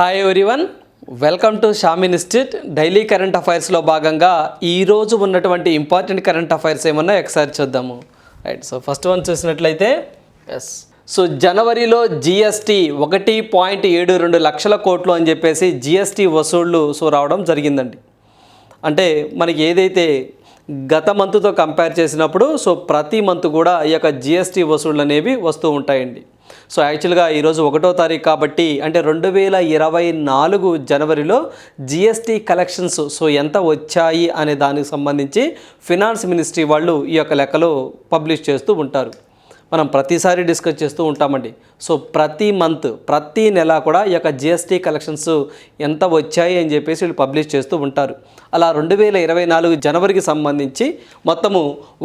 Hi everyone welcome to Sham institute daily current అఫైర్స్లో భాగంగా ఈరోజు ఉన్నటువంటి ఇంపార్టెంట్ కరెంట్ అఫైర్స్ ఏమన్నా ఒకసారి చూద్దాము. రైట్ సో ఫస్ట్ వన్ చూసినట్లయితే ఎస్ సో జనవరిలో జిఎస్టీ ఒకటి పాయింట్ ఏడు రెండు లక్షల కోట్లు అని చెప్పేసి జిఎస్టీ వసూళ్ళు సో రావడం జరిగిందండి. అంటే మనకి ఏదైతే గత మంత్తో కంపేర్ చేసినప్పుడు సో ప్రతి మంత్ కూడా ఈ యొక్క జిఎస్టీ వసూళ్ళు అనేవి వస్తూ ఉంటాయండి. సో యాక్చువల్గా ఈరోజు ఒకటో తారీఖు కాబట్టి అంటే రెండు వేల ఇరవై నాలుగు జనవరిలో జిఎస్టీ కలెక్షన్స్ సో ఎంత వచ్చాయి అనే దానికి సంబంధించి ఫినాన్స్ మినిస్ట్రీ వాళ్ళు ఈ యొక్క లెక్కలు పబ్లిష్ చేస్తూ ఉంటారు. మనం ప్రతిసారి డిస్కస్ చేస్తూ ఉంటామండి. సో ప్రతి మంత్ ప్రతి నెల కూడా ఈ యొక్క జిఎస్టీ కలెక్షన్స్ ఎంత వచ్చాయి అని చెప్పేసి వీళ్ళు పబ్లిష్ చేస్తూ ఉంటారు. అలా రెండు వేల ఇరవై నాలుగు జనవరికి సంబంధించి మొత్తము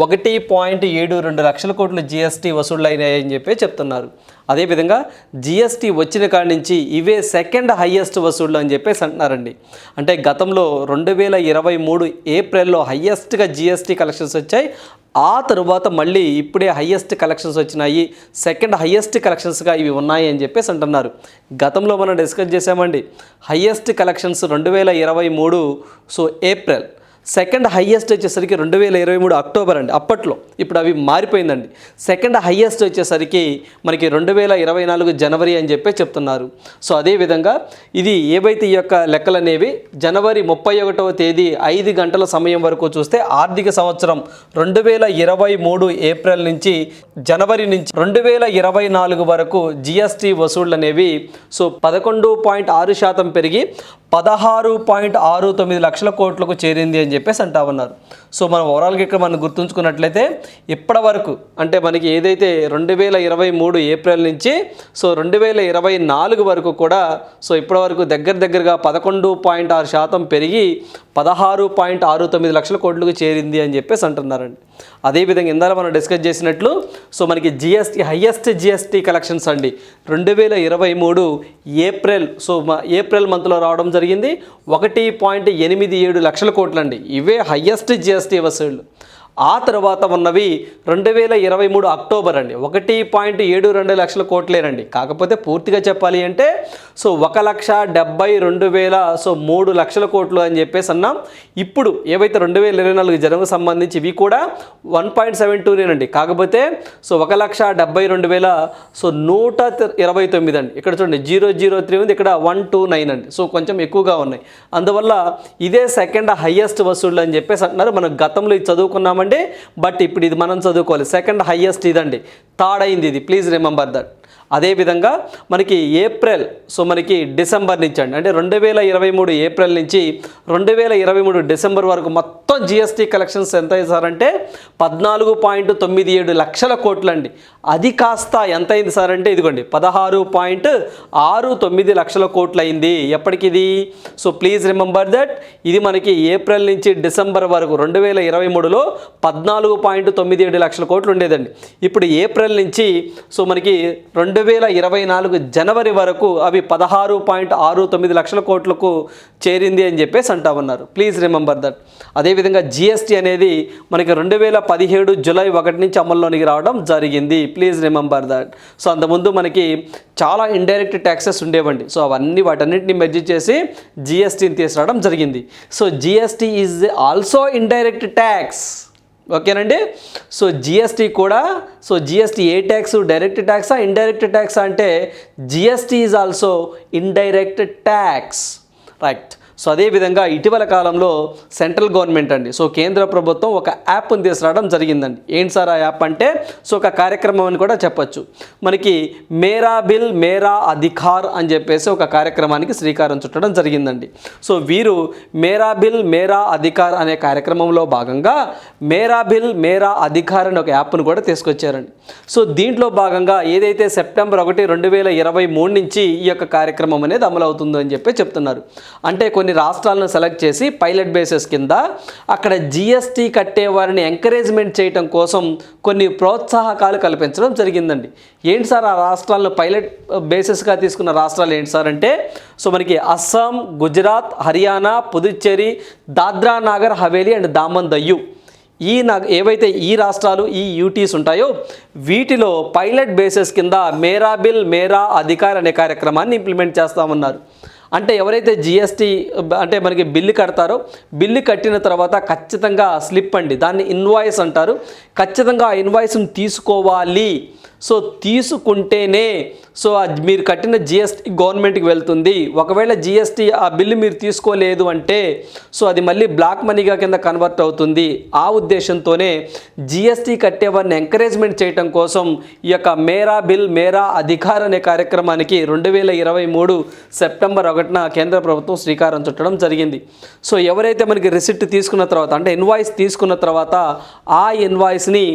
ఒకటి పాయింట్ ఏడు రెండు లక్షల కోట్ల జిఎస్టీ వసూళ్ళు అయినాయని చెప్పి చెప్తున్నారు. అదేవిధంగా జిఎస్టీ వచ్చిన కాడి నుంచి ఇవే సెకండ్ హయ్యెస్ట్ వసూళ్ళు అని చెప్పేసి అంటున్నారండి. అంటే గతంలో రెండు వేల ఇరవై మూడు ఏప్రిల్లో హయ్యెస్ట్గా జిఎస్టీ కలెక్షన్స్ వచ్చాయి. ఆ తరువాత మళ్ళీ ఇప్పుడే హయ్యెస్ట్ కలెక్షన్స్ వచ్చినాయి. సెకండ్ హయ్యెస్ట్ కలెక్షన్స్గా ఇవి ఉన్నాయి అని చెప్పేసి అంటున్నారు. గతంలో మనం డిస్కస్ చేసామండి హయ్యెస్ట్ కలెక్షన్స్ రెండు వేల ఇరవై మూడు సో ఏప్రిల్ సెకండ్ హయ్యెస్ట్ వచ్చేసరికి రెండు వేల ఇరవై మూడు అక్టోబర్ అండి. అప్పట్లో ఇప్పుడు అవి మారిపోయిందండి. సెకండ్ హయ్యెస్ట్ వచ్చేసరికి మనకి రెండు వేల ఇరవై నాలుగు జనవరి అని చెప్పి చెప్తున్నారు. సో అదేవిధంగా ఇది ఏవైతే ఈ యొక్క లెక్కలు అనేవి జనవరి ముప్పై ఒకటవ తేదీ ఐదు గంటల సమయం వరకు చూస్తే ఆర్థిక సంవత్సరం రెండు వేల ఇరవై మూడు ఏప్రిల్ నుంచి జనవరి నుంచి రెండు వేల ఇరవై నాలుగు వరకు జిఎస్టీ వసూళ్ళు అనేవి సో పదకొండు పాయింట్ ఆరు శాతం పెరిగి పదహారు పాయింట్ ఆరు తొమ్మిది లక్షల కోట్లకు చేరింది అని చెప్పేసి అంటా ఉన్నారు. సో మనం ఓవరాల్గా ఇక్కడ మనం గుర్తుంచుకున్నట్లయితే ఇప్పటి వరకు అంటే మనకి ఏదైతే రెండు వేల ఇరవై మూడు ఏప్రిల్ నుంచి సో రెండు వేల ఇరవై నాలుగు వరకు కూడా సో ఇప్పటి వరకు దగ్గర దగ్గరగా పదకొండు పాయింట్ ఆరు శాతం పెరిగి పదహారు పాయింట్ ఆరు తొమ్మిది లక్షల కోట్లకు చేరింది అని చెప్పేసి అంటున్నారండి. అదేవిధంగా ఇందాక మనం డిస్కస్ చేసినట్లు సో మనకి జిఎస్టీ హయ్యెస్ట్ జిఎస్టీ కలెక్షన్స్ అండి. రెండు వేల ఇరవై మూడు ఏప్రిల్ సో మా ఏప్రిల్ మంత్లో రావడం జరిగింది. ఒకటి పాయింట్ ఎనిమిది ఏడు లక్షల కోట్లు అండి ఇవే హయ్యెస్ట్ జిఎస్టీ వసూళ్ళు ఆ తర్వాత ఉన్నవి రెండు వేల ఇరవై మూడు అక్టోబర్ అండి. ఒకటి పాయింట్ ఏడు రెండు లక్షల కోట్లేనండి. కాకపోతే పూర్తిగా చెప్పాలి అంటే సో ఒక లక్ష డెబ్బై రెండు వేల సో మూడు లక్షల కోట్లు అని చెప్పేసి అన్నాం. ఇప్పుడు ఏవైతే రెండు వేల ఇరవై నాలుగు జనవరికి సంబంధించి ఇవి కూడా వన్ పాయింట్ సెవెన్ టూనేనండి కాకపోతే సో ఒక లక్ష డెబ్బై రెండు వేల సో నూట ఇరవై తొమ్మిది అండి. ఇక్కడ చూడండి జీరో జీరో త్రీ ఉంది. ఇక్కడ వన్ టూ నైన్ అండి. సో కొంచెం ఎక్కువగా ఉన్నాయి. అందువల్ల ఇదే సెకండ్ హయ్యెస్ట్ వసూళ్ళు అని చెప్పేసి అంటున్నారు. మనం గతంలో ఇది చదువుకున్నామండి బట్ ఇప్పుడు ఇది మనం చదువుకోవాలి. సెకండ్ హయ్యెస్ట్ ఇదండి. థర్డ్ అయింది ఇది. ప్లీజ్ రిమెంబర్ దట్ అదేవిధంగా మనకి ఏప్రిల్ సో మనకి డిసెంబర్ నుంచి అండి అంటే రెండు వేల ఇరవై మూడు ఏప్రిల్ నుంచి రెండు వేల ఇరవై మూడు డిసెంబర్ వరకు మొత్తం జిఎస్టీ కలెక్షన్స్ ఎంత అయింది పద్నాలుగు పాయింట్ తొమ్మిది ఏడు లక్షల కోట్లు అండి అది కాస్త ఎంత అయింది సార్ అంటే ఇదిగోండి పదహారు పాయింట్ ఆరు తొమ్మిది లక్షల కోట్లు అయింది ఎప్పటికి ఇది సో ప్లీజ్ రిమెంబర్ దట్ ఇది మనకి ఏప్రిల్ నుంచి డిసెంబర్ వరకు రెండు వేల ఇరవై మూడులో పద్నాలుగు పాయింట్ తొమ్మిది ఏడు లక్షల కోట్లు ఉండేదండి. ఇప్పుడు ఏప్రిల్ నుంచి సో మనకి రెండు రెండు వేల ఇరవై నాలుగు జనవరి వరకు అవి పదహారు పాయింట్ ఆరు తొమ్మిది లక్షల కోట్లకు చేరింది అని చెప్పేసి అంటా ఉన్నారు. ప్లీజ్ రిమెంబర్ దట్ అదేవిధంగా జిఎస్టీ అనేది మనకి రెండు వేల పదిహేడు జూలై ఒకటి నుంచి అమల్లోనికి రావడం జరిగింది. ప్లీజ్ రిమెంబర్ దట్ సో అంతకుముందు మనకి చాలా ఇండైరెక్ట్ ట్యాక్సెస్ ఉండేవండి. సో అవన్నీ వాటన్నిటిని మెర్జీ చేసి జిఎస్టీని తీసుకురావడం జరిగింది. So GST is also indirect tax ఓకేనండి? సో జిఎస్టీ కూడా so GST a tax direct ట్యాక్సా indirect tax అంటే GST is also indirect tax right so అదేవిధంగా ఇటీవల కాలంలో సెంట్రల్ గవర్నమెంట్ అండి. సో కేంద్ర ప్రభుత్వం ఒక యాప్ని తీసుకురావడం జరిగిందండి. ఏంటి సార్ ఆ యాప్ అంటే? సో ఒక కార్యక్రమం అని కూడా చెప్పొచ్చు. మనకి మేరా బిల్ మేరా అధికార్ అని చెప్పేసి ఒక కార్యక్రమానికి శ్రీకారం చుట్టడం జరిగిందండి. సో వీరు మేరా బిల్ మేరా అధికార్ అనే కార్యక్రమంలో భాగంగా మేరా బిల్ మేరా అధికార్ అనే ఒక యాప్ను కూడా తీసుకొచ్చారండి. సో దీంట్లో భాగంగా ఏదైతే సెప్టెంబర్ ఒకటి రెండు వేల ఇరవై మూడు నుంచి ఈ యొక్క కార్యక్రమం అనేది అమలు అని చెప్పి చెప్తున్నారు. అంటే కొన్ని కొన్ని రాష్ట్రాలను సెలెక్ట్ చేసి పైలట్ బేసెస్ కింద అక్కడ జిఎస్టీ కట్టే వారిని ఎంకరేజ్మెంట్ చేయటం కోసం కొన్ని ప్రోత్సాహకాలు కల్పించడం జరిగిందండి. ఏంటి సార్ ఆ రాష్ట్రాలను పైలట్ బేసిస్గా తీసుకున్న రాష్ట్రాలు ఏంటి సార్ అంటే సో మనకి అస్సాం గుజరాత్ హర్యానా పుదుచ్చేరి దాద్రా నాగర్ హవేలీ అండ్ దామన్ దయ్యు. ఈ నా ఏవైతే ఈ రాష్ట్రాలు ఈ యూటీస్ ఉంటాయో వీటిలో పైలట్ బేసెస్ కింద మేరా బిల్ మేరా అధికార్ అనే కార్యక్రమాన్ని ఇంప్లిమెంట్ చేస్తామన్నారు అంటే ఎవరైతే జిఎస్టీ అంటే మనకి బిల్లు కడతారో బిల్లు కట్టిన తర్వాత ఖచ్చితంగా స్లిప్ అండి. దాన్ని ఇన్వాయిస్ అంటారు. ఖచ్చితంగా ఆ ఇన్వాయిస్ని తీసుకోవాలి. సో తీసుకుంటేనే సో మీరు కట్టిన జిఎస్టీ గవర్నమెంట్కి వెళ్తుంది. ఒకవేళ జిఎస్టీ ఆ బిల్లు మీరు తీసుకోలేదు అంటే సో అది మళ్ళీ బ్లాక్ మనీగా కింద కన్వర్ట్ అవుతుంది. ఆ ఉద్దేశంతోనే జిఎస్టీ కట్టేవారిని ఎంకరేజ్మెంట్ చేయటం కోసం ఈ యొక్క మేరా బిల్ మేరా అధికార్ అనే కార్యక్రమానికి రెండు వేల ఇరవై మూడు సెప్టెంబర్ ఒకటిన కేంద్ర ప్రభుత్వం శ్రీకారం చుట్టడం జరిగింది. సో ఎవరైతే మనకి రిసిప్ట్ తీసుకున్న తర్వాత అంటే ఇన్వాయిస్ తీసుకున్న తర్వాత ఆ ఇన్వాయిస్ని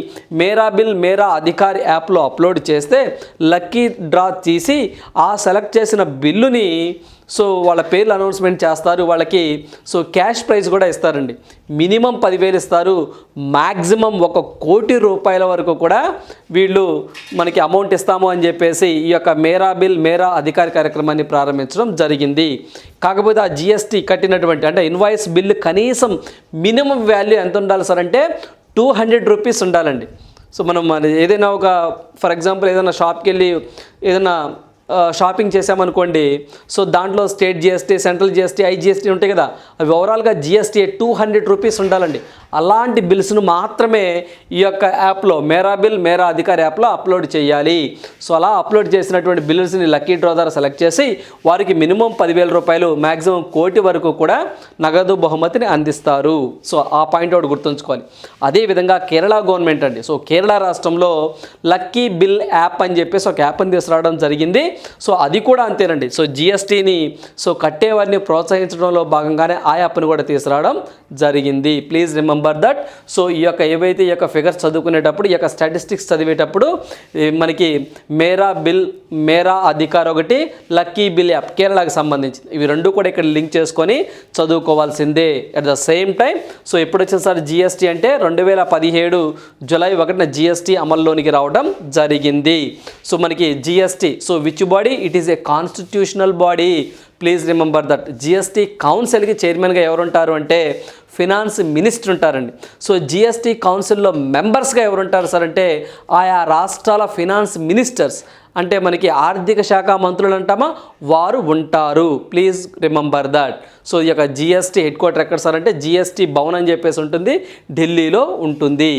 మేరా బిల్ మేరా అధికారి యాప్లో అప్లోడ్ చేస్తే లక్కీ డ్రా తీసి ఆ సెలెక్ట్ చేసిన బిల్లుని సో వాళ్ళ పేర్లు అనౌన్స్మెంట్ చేస్తారు వాళ్ళకి సో క్యాష్ ప్రైజ్ కూడా ఇస్తారండి. మినిమం పదివేలు ఇస్తారు మ్యాక్సిమం ఒక కోటి రూపాయల వరకు కూడా వీళ్ళు మనకి అమౌంట్ ఇస్తాము అని చెప్పేసి ఈ యొక్క మేరా బిల్ మేరా అధికార కార్యక్రమాన్ని ప్రారంభించడం జరిగింది. కాకపోతే ఆ జిఎస్టీ కట్టినటువంటి అంటే ఇన్వాయిస్ బిల్లు కనీసం మినిమం వాల్యూ ఎంత ఉండాలి సార్ అంటే టూ హండ్రెడ్ రూపీస్ ఉండాలండి. సో మనం ఏదైనా ఒక ఫర్ ఎగ్జాంపుల్ ఏదైనా షాప్కి వెళ్ళి ఏదైనా షాపింగ్ చేసామనుకోండి సో దాంట్లో state GST central GST IGST ఉంటాయి కదా అవి ఓవరాల్గా జిఎస్టీ టూ హండ్రెడ్ రూపీస్ ఉండాలండి. అలాంటి బిల్స్ను మాత్రమే ఈ యొక్క యాప్లో మేరా బిల్ మేరా అధికారి యాప్లో అప్లోడ్ చేయాలి. సో అలా అప్లోడ్ చేసినటువంటి బిల్స్ని లక్కీ డ్రా ద్వారా సెలెక్ట్ చేసి వారికి మినిమం పదివేల రూపాయలు మ్యాక్సిమం కోటి వరకు కూడా నగదు బహుమతిని అందిస్తారు. సో ఆ పాయింట్ ఒకటి గుర్తుంచుకోవాలి. అదేవిధంగా కేరళ గవర్నమెంట్ అండి. సో కేరళ రాష్ట్రంలో లక్కీ బిల్ యాప్ అని చెప్పేసి ఒక యాప్ని తీసుకురావడం జరిగింది. సో అది కూడా అంతేనండి. సో జిఎస్టీని సో కట్టేవారిని ప్రోత్సహించడంలో భాగంగానే ఆ యాప్ని కూడా తీసుకురావడం జరిగింది. ప్లీజ్ రిమెంబర్ దట్ సో ఈ యొక్క ఏవైతే ఈ యొక్క ఫిగర్స్ చదువుకునేటప్పుడు ఈ యొక్క స్టాటిస్టిక్స్ చదివేటప్పుడు మనకి మేరా బిల్ మేరా అధికార్ ఒకటి లక్కీ బిల్ యాప్ కేరళకు సంబంధించి ఇవి రెండు కూడా ఇక్కడ లింక్ చేసుకొని చదువుకోవాల్సిందే at the same time so ఎప్పుడు వచ్చిన సార్ జిఎస్టీ అంటే రెండు వేల పదిహేడు జూలై ఒకటిన జిఎస్టీ అమల్లోనికి రావడం జరిగింది. సో మనకి GST so which body it is a constitutional body please remember that GST కౌన్సిల్కి చైర్మన్గా ఎవరుంటారు అంటే ఫినాన్స్ మినిస్టర్ ఉంటారండి. సో జిఎస్టీ కౌన్సిల్లో మెంబర్స్గా ఎవరుంటారు సార్ అంటే ఆయా రాష్ట్రాల ఫినాన్స్ మినిస్టర్స్ అంటే మనకి ఆర్థిక శాఖ మంత్రులు అంటామా? వారు ఉంటారు. ప్లీజ్ రిమెంబర్ దట్ సో ఈ యొక్క జిఎస్టీ హెడ్ క్వార్టర్ ఎక్కడ సార్ అంటే జిఎస్టీ భవన్ అని చెప్పేసి ఉంటుంది ఢిల్లీలో ఉంటుంది.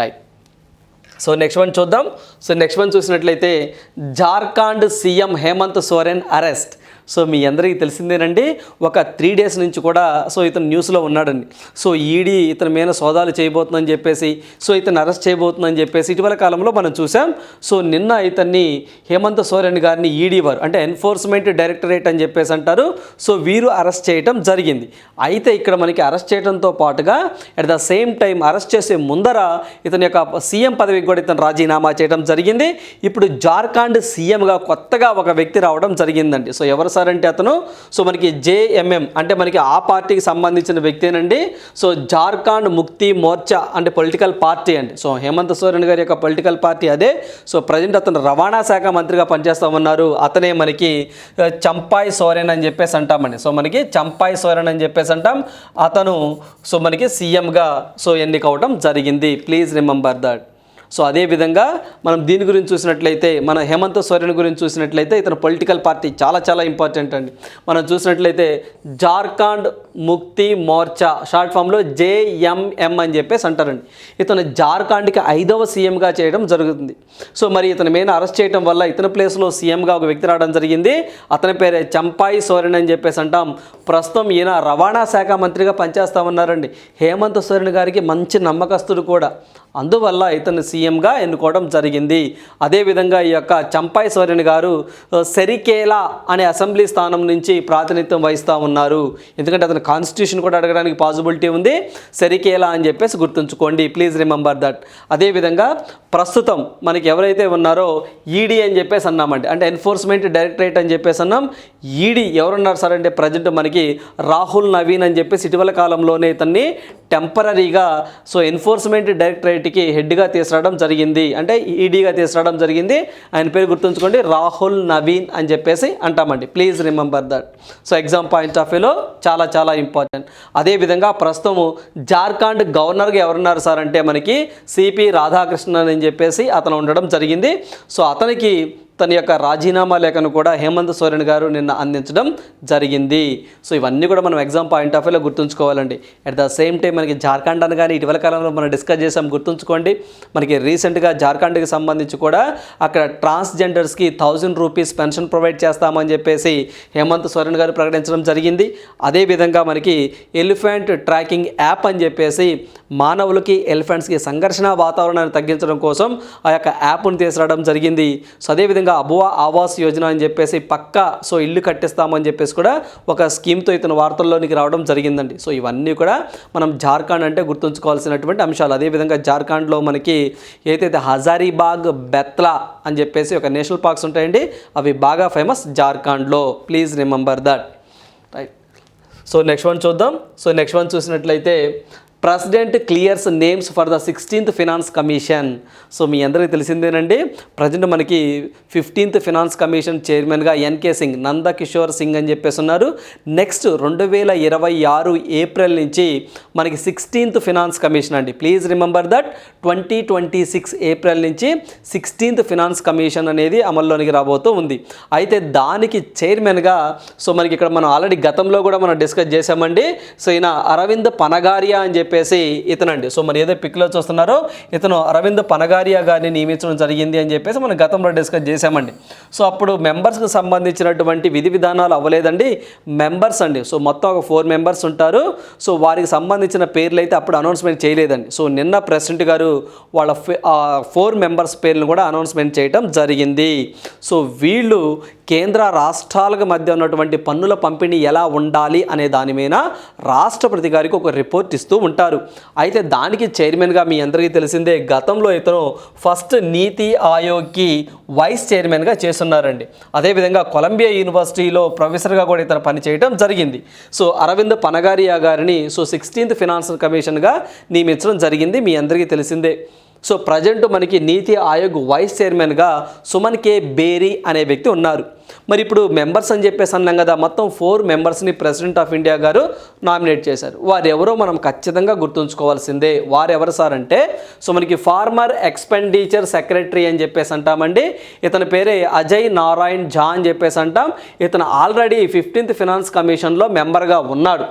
రైట్ సో నెక్స్ట్ వన్ చూద్దాం. సో నెక్స్ట్ వన్ చూసినట్లయితే Jharkhand CM Hemant Soren arrest. So మీ అందరికీ తెలిసిందేనండి ఒక త్రీ డేస్ నుంచి కూడా సో ఇతను న్యూస్లో ఉన్నాడండి. సో ఈడీ ఇతని మీద సోదాలు చేయబోతుందని చెప్పేసి సో ఇతను అరెస్ట్ చేయబోతుందని చెప్పేసి ఇటీవల కాలంలో మనం చూసాం సో నిన్న ఇతన్ని హేమంత్ సోరెన్ గారిని ఈడీ వారు అంటే ఎన్ఫోర్స్మెంట్ డైరెక్టరేట్ అని చెప్పేసి అంటారు. సో వీరు అరెస్ట్ చేయటం జరిగింది. అయితే ఇక్కడ మనకి అరెస్ట్ చేయడంతో పాటుగా at the same time arrest చేసే ముందర ఇతని యొక్క సీఎం పదవికి కూడా ఇతను రాజీనామా చేయడం జరిగింది. ఇప్పుడు జార్ఖండ్ సీఎంగా కొత్తగా ఒక వ్యక్తి రావడం జరిగిందండి. సో ఎవరు వస్తారంటే అంటే అతను. సో మనకి జేఎంఎం అంటే మనకి ఆ పార్టీకి సంబంధించిన వ్యక్తేనండి. సో జార్ఖండ్ ముక్తి మోర్చా అంటే పొలిటికల్ పార్టీ అండి. సో హేమంత్ సోరెన్ గారి యొక్క పొలిటికల్ పార్టీ అదే. సో ప్రజెంట్ అతను రవాణా శాఖ మంత్రిగా పనిచేస్తా ఉన్నారు. అతనే మనకి చంపాయ్ సోరెన్ అని చెప్పేసి అంటామండి. సో మనకి చంపాయ్ సోరెన్ అని చెప్పేసి అంటాం. అతను సో మనకి సీఎంగా సో ఎన్నికవడం జరిగింది. Please remember that. సో అదేవిధంగా మనం దీని గురించి చూసినట్లయితే మన హేమంత్ సోరెన్ గురించి చూసినట్లయితే ఇతను పొలిటికల్ పార్టీ చాలా చాలా ఇంపార్టెంట్ అండి. మనం చూసినట్లయితే జార్ఖండ్ ముక్తి మోర్చా షార్ట్ ఫామ్లో జేఎంఎం అని చెప్పేసి అంటారండి. ఇతను జార్ఖండ్కి ఐదవ సీఎంగా చేయడం జరుగుతుంది. సో మరి ఇతను మెయిన్ అరెస్ట్ చేయడం వల్ల ఇతని ప్లేస్లో సీఎంగా ఒక వ్యక్తి రావడం జరిగింది. అతని పేరే చంపాయి సోరెన్ అని చెప్పేసి అంటాం. ప్రస్తుతం ఈయన రవాణా శాఖ మంత్రిగా పనిచేస్తా ఉన్నారండి. హేమంత్ సోరెన్ గారికి మంచి నమ్మకస్తుడు కూడా. అందువల్ల ఇతను సీఎంగా ఎన్నుకోవడం జరిగింది. అదేవిధంగా ఈ యొక్క చంపాయి సోరెన్ గారు సెరికేలా అనే అసెంబ్లీ స్థానం నుంచి ప్రాతినిధ్యం వహిస్తూ ఉన్నారు. ఎందుకంటే అతను కాన్స్టిట్యూషన్ కూడా అడగడానికి పాసిబిలిటీ ఉంది. సెరికేలా అని చెప్పేసి గుర్తుంచుకోండి. Please remember that. అదేవిధంగా ప్రస్తుతం మనకి ఎవరైతే ఉన్నారో ఈడీ అని చెప్పేసి అన్నామండి. అంటే ఎన్ఫోర్స్మెంట్ డైరెక్టరేట్ అని చెప్పేసి అన్నాం. ఈడీ ఎవరున్నారు సార్ అంటే ప్రజెంట్ మనకి రాహుల్ నవీన్ అని చెప్పేసి ఇటీవల కాలంలోనే ఇతన్ని టెంపరీగా సో ఎన్ఫోర్స్మెంట్ డైరెక్టరేట్కి హెడ్గా తీసుకురావడం జరిగింది. అంటే ఈడీగా తీసుకురావడం జరిగింది. ఆయన పేరు గుర్తుంచుకోండి. రాహుల్ నవీన్ అని చెప్పేసి అంటామండి. Please remember that so exam point of వ్యూలో చాలా చాలా ఇంపార్టెంట్ అదేవిధంగా ప్రస్తుతము జార్ఖండ్ గవర్నర్గా ఎవరున్నారు సార్ అంటే మనకి సిపి రాధాకృష్ణన్ అని చెప్పేసి అతను ఉండడం జరిగింది. సో అతనికి తన యొక్క రాజీనామా లేఖను కూడా హేమంత్ సోరెన్ గారు నిన్న అందించడం జరిగింది. సో ఇవన్నీ కూడా మనం ఎగ్జామ్ పాయింట్ ఆఫ్ వ్యూలో గుర్తుంచుకోవాలండి. అట్ ద సేమ్ టైం మనకి జార్ఖండ్ అని కానీ ఇటీవల కాలంలో మనం డిస్కస్ చేసాం గుర్తుంచుకోండి. మనకి రీసెంట్గా జార్ఖండ్కి సంబంధించి కూడా అక్కడ ట్రాన్స్జెండర్స్కి థౌజండ్ రూపీస్ పెన్షన్ ప్రొవైడ్ చేస్తామని చెప్పేసి హేమంత్ సోరెన్ గారు ప్రకటించడం జరిగింది. అదేవిధంగా మనకి ఎలిఫెంట్ ట్రాకింగ్ యాప్ అని చెప్పేసి మానవులకి ఎలిఫెంట్స్కి సంఘర్షణ వాతావరణాన్ని తగ్గించడం కోసం ఆ యొక్క యాప్ను తీసుకురావడం జరిగింది. సో అదేవిధంగా అబువా ఆవాస్ యోజన అని చెప్పేసి పక్కా సో ఇల్లు కట్టిస్తామని చెప్పేసి కూడా ఒక స్కీమ్తో ఇతను వార్తల్లోనికి రావడం జరిగిందండి. సో ఇవన్నీ కూడా మనం జార్ఖండ్ అంటే గుర్తుంచుకోవాల్సినటువంటి అంశాలు. అదేవిధంగా జార్ఖండ్లో మనకి ఏదైతే హజారీబాగ్ బెత్లా అని చెప్పేసి ఒక నేషనల్ పార్క్స్ ఉంటాయండి అవి బాగా ఫేమస్ జార్ఖండ్లో. Please remember that. Right. So next one చూద్దాం. సో నెక్స్ట్ వన్ చూసినట్లయితే president clears names for the sixteenth finance commission so మీ అందరికీ తెలిసిందేనండి. ప్రజెంట్ మనకి ఫిఫ్టీన్త్ ఫినాన్స్ కమిషన్ చైర్మన్గా ఎన్కే సింగ్ నంద కిషోర్ సింగ్ అని చెప్పేసి ఉన్నారు. నెక్స్ట్ రెండు వేల ఇరవై ఆరు ఏప్రిల్ నుంచి మనకి సిక్స్టీన్త్ ఫినాన్స్ కమిషన్ అండి. Please remember that twenty twenty six April నుంచి సిక్స్టీన్త్ ఫినాన్స్ కమిషన్ అనేది అమల్లోనికి రాబోతూ ఉంది. అయితే దానికి చైర్మన్గా సో మనకి ఇక్కడ మనం ఆల్రెడీ గతంలో కూడా మనం డిస్కస్ చేశామండి. సో ఈయన అరవింద్ పనగారియా అని చెప్పి చెప్పేసి ఇతనండి. సో మరి ఏదో పిక్లో చూస్తున్నారో ఇతను అరవింద్ పనగారియా గారిని నియమించడం జరిగింది అని చెప్పేసి మనం గతంలో డిస్కస్ చేశామండి. సో అప్పుడు మెంబర్స్కి సంబంధించినటువంటి విధి విధానాలు అవ్వలేదండి. మెంబర్స్ అండి. సో మొత్తం ఒక ఫోర్ మెంబర్స్ ఉంటారు. సో వారికి సంబంధించిన పేర్లు అయితే అప్పుడు అనౌన్స్మెంట్ చేయలేదండి. సో నిన్న ప్రెసిడెంట్ గారు వాళ్ళ ఫోర్ మెంబర్స్ పేర్లను కూడా అనౌన్స్మెంట్ చేయడం జరిగింది. సో వీళ్ళు కేంద్ర రాష్ట్రాలకు మధ్య ఉన్నటువంటి పన్నుల పంపిణీ ఎలా ఉండాలి అనే దాని మీద రాష్ట్రపతి గారికి ఒక రిపోర్ట్ ఇస్తూ ఉంటారు. అయితే దానికి చైర్మన్గా మీ అందరికీ తెలిసిందే గతంలో ఇతను ఫస్ట్ నీతి ఆయోగ్కి వైస్ చైర్మన్గా చేస్తున్నారండి. అదేవిధంగా కొలంబియా యూనివర్సిటీలో ప్రొఫెసర్గా కూడా ఇతను పనిచేయడం జరిగింది. సో అరవింద్ పనగారియా గారిని సో సిక్స్టీన్త్ ఫినాన్షియల్ కమిషన్గా నియమించడం జరిగింది మీ అందరికీ తెలిసిందే. సో ప్రజెంట్ మనకి నీతి ఆయోగ్ వైస్ చైర్మన్గా సుమన్ కే. బేరీ అనే వ్యక్తి ఉన్నారు. మరి ఇప్పుడు మెంబర్స్ అని చెప్పేసి అన్నాం కదా మొత్తం ఫోర్ మెంబర్స్ని president of India garu nominate చేశారు. వారు ఎవరో మనం ఖచ్చితంగా గుర్తుంచుకోవాల్సిందే. వారు ఎవరు సార్ అంటే సో మనకి ఫార్మర్ ఎక్స్పెండిచర్ సెక్రటరీ అని చెప్పేసి అంటామండి. ఇతని పేరే అజయ్ నారాయణ్ ఝా అని చెప్పేసి అంటాం. ఇతను ఆల్రెడీ ఫిఫ్టీన్త్ ఫినాన్స్ కమిషన్లో మెంబర్గా ఉన్నాడు.